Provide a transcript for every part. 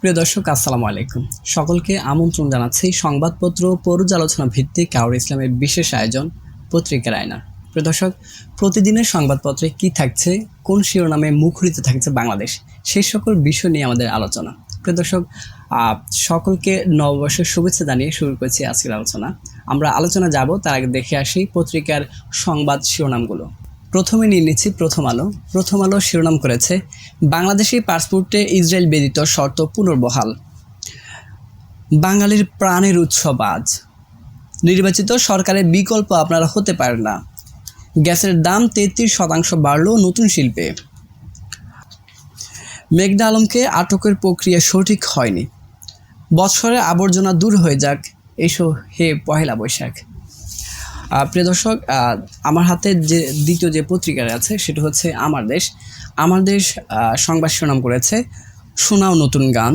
প্রিয় দর্শক, আসসালামু আলাইকুম। সকলকে আমন্ত্রণ জানাচ্ছি সংবাদপত্র পর্যালোচনা ভিত্তিক কাউর ইসলামের বিশেষ আয়োজন, পত্রিকার আয়না প্রিয় দর্শক, প্রতিদিনের সংবাদপত্রে কি থাকছে, কোন শিরোনামে মুখরিত থাকছে বাংলাদেশ, সেই সকল বিষয় নিয়ে আমাদের আলোচনা। প্রিয় দর্শক সকলকে নববর্ষের শুভেচ্ছা জানিয়ে শুরু করেছি আজকের আলোচনা। আমরা আলোচনা যাব, তার আগে দেখে আসি পত্রিকার সংবাদ শিরোনামগুলো। প্রথমে নিয়ে নিচ্ছি প্রথম আলো। প্রথম আলো শিরোনাম করেছে, বাংলাদেশি পাসপোর্টে ইসরায়েল বেদিত শর্ত পুনর্বহাল। বাঙালির প্রাণের উৎসব আজ। নির্বাচিত সরকারের বিকল্প আপনারা হতে পারেন না। গ্যাসের দাম তেত্রিশ শতাংশ বাড়ল নতুন শিল্পে। মেঘনা আলমকে আটকের প্রক্রিয়া সঠিক হয়নি। বৎসরের আবর্জনা দূর হয়ে যাক, এসো হে পহেলা বৈশাখ। প্রিয় দর্শক আমার হাতে যে দ্বিতীয় যে পত্রিকার আছে, সেটা হচ্ছে আমার দেশ। আমার দেশ সংবাদ শিরোনাম করেছে শোনাও নতুন গান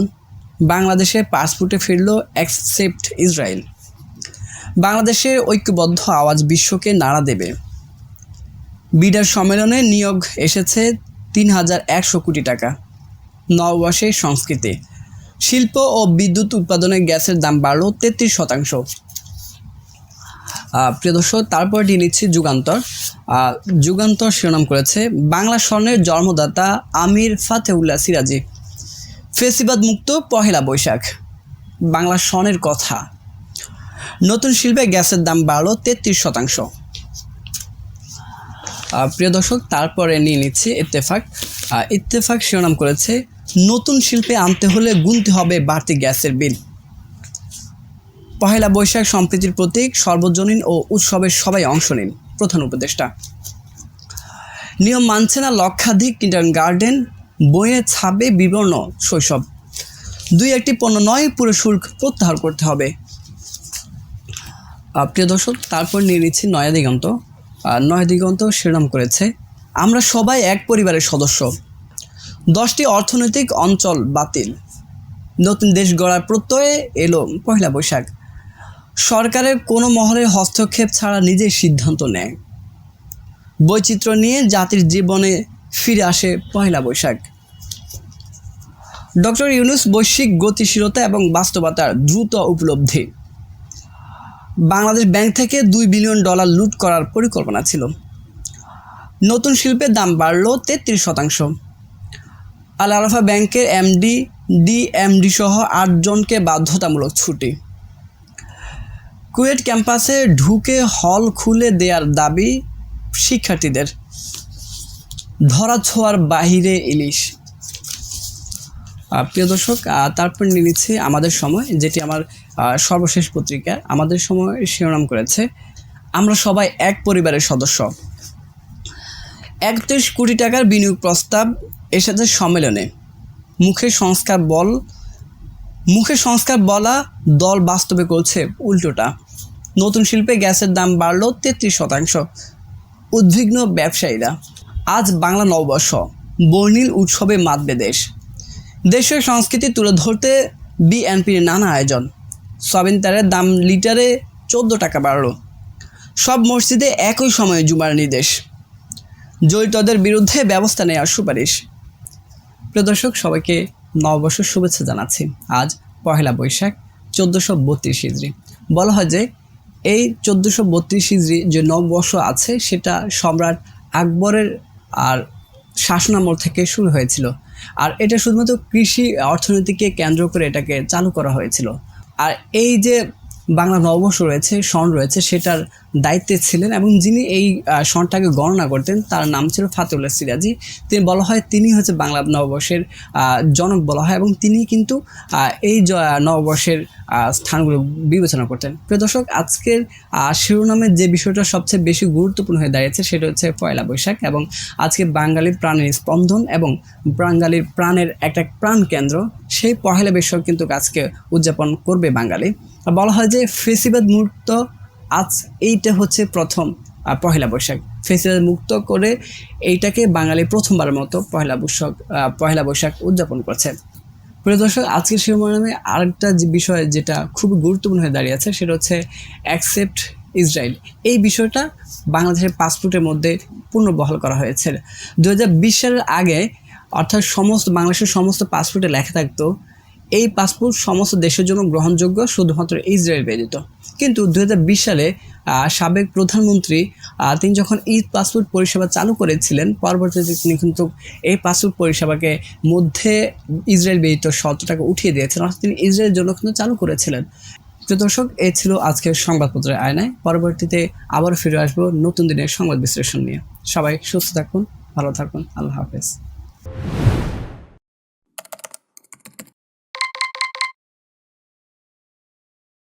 বাংলাদেশে পাসপোর্টে ফিরল অ্যাকসেপ্ট ইসরায়েল বাংলাদেশের ঐক্যবদ্ধ আওয়াজ বিশ্বকে নাড়া দেবে। বিডার সম্মেলনে নিয়োগ এসেছে তিন হাজার একশো কোটি টাকা। নববর্ষে সংস্কৃতি। শিল্প ও বিদ্যুৎ উৎপাদনে গ্যাসের দাম বাড়ল তেত্রিশ শতাংশ। প্রিয় দর্শক, তারপর নিয়ে নিচ্ছি যুগান্তর। যুগান্তর শিরোনাম করেছে বাংলা স্বর্ণের জন্মদাতা আমির ফাতেউল্লাহ সিরাজি। ফেসিবাদ মুক্ত পহেলা বৈশাখ, বাংলা স্বর্ণের কথা। নতুন শিল্পে গ্যাসের দাম বাড়লো তেত্রিশ শতাংশ। প্রিয় দর্শক, তারপরে নিয়ে নিচ্ছি ইত্তেফাক। ইত্তেফাক শিরোনাম করেছে, নতুন শিল্পে আনতে হলে গুনতে হবে বাড়তি গ্যাসের বিল। পহেলা বৈশাখ সম্প্রীতির প্রতীক, সর্বজনীন ও উৎসবের সবাই অংশ নিন। প্রধান উপদেষ্টা। নিয়ম মানছে না লক্ষাধিক কিন্ডার গার্ডেন, বইয়ে ছাপে বিবর্ণ শৈশব। দুই একটি পণ্য নয়, পুরো শুল্ক প্রত্যাহার করতে হবে। প্রিয় দর্শক, তারপর নিয়ে নিচ্ছি নয়া দিগন্ত। নয়া দিগন্ত শিরোনাম করেছে, আমরা সবাই এক পরিবারের সদস্য। দশটি অর্থনৈতিক অঞ্চল বাতিল। নতুন দেশ গড়ার প্রত্যয়ে এলো পয়লা বৈশাখ। সরকারের কোনো মহলের হস্তক্ষেপ ছাড়া নিজেই সিদ্ধান্ত নেয়। বৈচিত্র্য নিয়ে জাতির জীবনে ফিরে আসে পয়লা বৈশাখ। ডক্টর ইউনুস বৈশ্বিক গতিশীলতা এবং বাস্তবতার দ্রুত উপলব্ধি। বাংলাদেশ ব্যাংক থেকে দুই বিলিয়ন ডলার লুট করার পরিকল্পনা ছিল। নতুন শিল্পের দাম বাড়ল তেত্রিশ শতাংশ। আল আরাফা ব্যাংকের এমডি, ডিএমডি সহ আটজনকে বাধ্যতামূলক ছুটি। কুয়েট ক্যাম্পাসে ঢুকে হল খুলে দেওয়ার দাবি শিক্ষার্থীদের। ধরা ছোঁয়ার বাহিরে ইলিশ। প্রিয় দর্শক তারপর নিয়ে আমাদের সময়, যেটি আমার সর্বশেষ পত্রিকা। আমাদের সময় শিরোনাম করেছে, আমরা সবাই এক পরিবারের সদস্য। একত্রিশ কোটি টাকার বিনিয়োগ প্রস্তাব এসেছে সম্মেলনে। মুখে সংস্কার বল মুখে সংস্কার বলা দল বাস্তবে করছে উল্টোটা। নতুন শিল্পে গ্যাসের দাম বাড়ল তেত্রিশ শতাংশ। উদ্বিগ্ন ব্যবসায়ীরা। আজ বাংলা নববর্ষ। বর্ণিল উৎসবে মাতবে দেশ দেশের সংস্কৃতি তুলে ধরতে বিএনপির নানা আয়োজন। সয়াবিন তারের দাম লিটারে চোদ্দ টাকা বাড়ল। সব মসজিদে একই সময়ে জুমার নির্দেশ। জড়িতদের বিরুদ্ধে ব্যবস্থা নেওয়ার সুপারিশ। প্রদর্শক সবাইকে নববর্ষের শুভেচ্ছা জানাচ্ছি। আজ পহেলা বৈশাখ, চোদ্দোশো বত্রিশ ইজরি বলা হয় যে, এই চোদ্দোশো বত্রিশ ইজরি যে নববর্ষ আছে, সেটা সম্রাট আকবরের আর শাসনামল থেকে শুরু হয়েছিল। আর এটা শুধুমাত্র কৃষি অর্থনীতিকে কেন্দ্র করে এটাকে চালু করা হয়েছিল। আর এই যে বাংলা নববর্ষ রয়েছে সন রয়েছে, সেটার দায়িত্বে ছিলেন এবং যিনি এই সনটাকে গণনা করতেন, তার নাম ছিল ফাতেউল্লাহ সিরাজি। তিনি বলা হয় তিনি হচ্ছে বাংলা নববর্ষের জনক বলা হয় এবং তিনি কিন্তু এই নববর্ষের স্থানগুলো বিবেচনা করতেন। প্রিয় দর্শক, আজকের শিরোনামের যে বিষয়টা সবচেয়ে বেশি গুরুত্বপূর্ণ হয়ে দাঁড়িয়েছে, সেটা হচ্ছে পয়লা বৈশাখ এবং আজকে বাঙালির প্রাণের স্পন্দন এবং বাঙালির প্রাণের একটা প্রাণ কেন্দ্র, সেই পহেলা বৈশাখ কিন্তু আজকে উদযাপন করবে বাঙালি। বলা হয় যে ফেসিবাদ মুক্ত আজ এইটা হচ্ছে প্রথম পহেলা বৈশাখ। ফেসিবাদ মুক্ত করে এইটাকে বাঙালি প্রথমবারের মতো পহেলা বৈশাখ পহেলা বৈশাখ উদযাপন করছে। প্রিয় দর্শক, আজকের শিরোনামে আরেকটা বিষয় যেটা খুব গুরুত্বপূর্ণ হয়ে দাঁড়িয়েছে সেটা হচ্ছে অ্যাকসেপ্ট ইসরায়েল এই বিষয়টা বাংলাদেশের পাসপোর্টের মধ্যে পুনর্বহাল করা হয়েছে। দু হাজার সালের আগে অর্থাৎ সমস্ত, বাংলাদেশের সমস্ত পাসপোর্টে লেখা থাকতো এই পাসপোর্ট সমস্ত দেশের জন্য গ্রহণযোগ্য শুধুমাত্র ইসরায়েল ব্যতীত। কিন্তু দু হাজার বিশ সালে সাবেক প্রধানমন্ত্রী তিনি যখন ই পাসপোর্ট পরিষেবা চালু করেছিলেন, পরবর্তীতে তিনি কিন্তু এই পাসপোর্ট পরিষেবাকে মধ্যে ইসরায়েল ব্যতীত শর্তটাকে উঠিয়ে দিয়েছিলেন অর্থাৎ তিনি ইসরায়েলের জন্য কিন্তু চালু করেছিলেন। প্রিয় দর্শক, এ ছিল আজকের সংবাদপত্রের আয়নায়। পরবর্তীতে আবার ফিরে আসব নতুন দিনের সংবাদ বিশ্লেষণ নিয়ে। সবাই সুস্থ থাকুন, ভালো থাকুন। আল্লাহ হাফেজ।